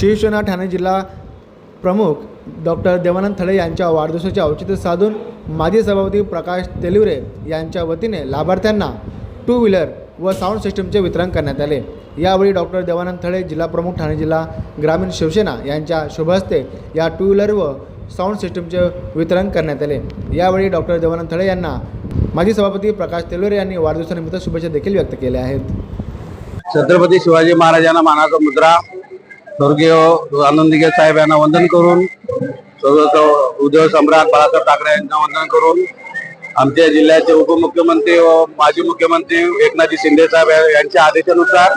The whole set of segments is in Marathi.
शिवसेना ठाणे जिल्हा प्रमुख डॉक्टर देवानंद थळे यांच्या वाढदिवसाचे औचित्य साधून माजी सभापती प्रकाश तेलिवरे यांच्या वतीने लाभार्थ्यांना टू व्हीलर व साऊंड सिस्टमचे वितरण करण्यात आले. यावेळी डॉक्टर देवानंद थळे जिल्हा प्रमुख ठाणे जिल्हा ग्रामीण शिवसेना यांच्या शुभहस्ते या टू व्हीलर व साऊंड सिस्टमचे वितरण करण्यात आले. यावेळी डॉक्टर देवानंद थळे यांना माजी सभापती प्रकाश तेलवरे यांनी वाढदिवसानिमित्त शुभेच्छा देखील व्यक्त केल्या आहेत. छत्रपती शिवाजी महाराजांना मानाचा मुद्रा स्वर्गीय आनंदीगे साहेब यांना वंदन करून उद्धव सम्राट बाळासाहेब ठाकरे यांना वंदन करून आमच्या जिल्ह्याचे उपमुख्यमंत्री व माजी मुख्यमंत्री एकनाथजी शिंदे साहेब यांच्या आदेशानुसार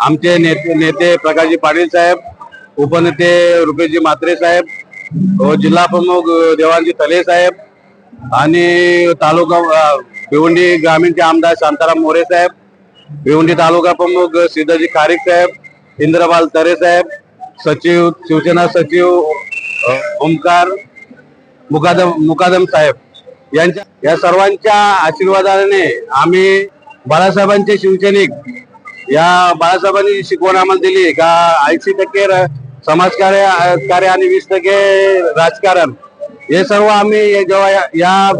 आमचे नेते नेते प्रकाशजी पाटील साहेब उपनेते रुपेशजी म्हात्रे साहेब व जिल्हा प्रमुख देवांजी तले साहेब आणि तालुका भिवंडी ग्रामीणचे आमदार शांताराम मोरे साहेब भिवंडी तालुका प्रमुख सिद्धजी खारीक साहेब इंद्रपाल तरे साहेब सचिव शिवसेना सचिव ओंकार ओमकार मुकादम मुकादम साहेब यांच्या या सर्वांच्या आशीर्वादाने आम्ही बाळासाहेबांचे शिवसैनिक या बाळासाहेबांनी शिकवण आम्हाला दिली का ऐंशी टक्के र- समाजकार्य कार्य आणि वीस टक्के राजकारण. हे सर्व आम्ही जेव्हा या- या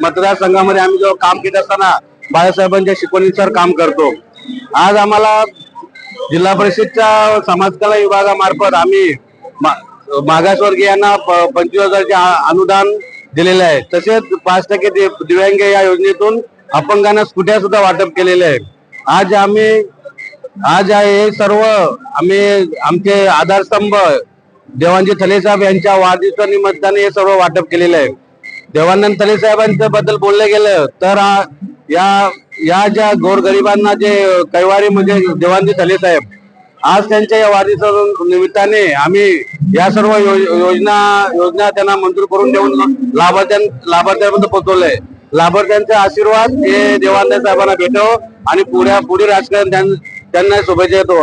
मतदारसंघामध्ये आम्ही जेव्हा काम केत असताना बाळासाहेबांच्या शिकवणीनुसार काम करतो. आज आम्हाला जिल्हा परिषदच्या समाजकला विभागामार्फत आम्ही मा- मागासवर्गीयांना प- पंचवीस हजारचे अनुदान दिलेले आहे. तसेच पाच टक्के दिव्यांग या योजनेतून अपंगांना स्कुट्या सुद्धा वाटप केलेले आहे आज आम्ही आज हे सर्व आम्ही आमचे आधारस्तंभ देवांजी थले साहेब यांच्या वाढदिवसा निमित्ताने हे सर्व वाटप केलेलं आहे. देवानंद थले साहेबांच्या बद्दल बोललं गेलं तर या या ज्या गोरगरिबांना जे कैवारी म्हणजे देवानजी झाले साहेब आज त्यांच्या या वाढदिवसा निमित्ताने आम्ही या सर्व यो- योजना योजना त्यांना मंजूर करून देऊन लाभार्थ्यां लाभार्थ्यांपर्यंत पोहोचवलंय. लाभार्थ्यांचे आशीर्वाद हे देवानंद साहेबांना भेटो आणि पुढ्या पुढील राजकारण त्यां- त्यांना शुभेच्छा देतो.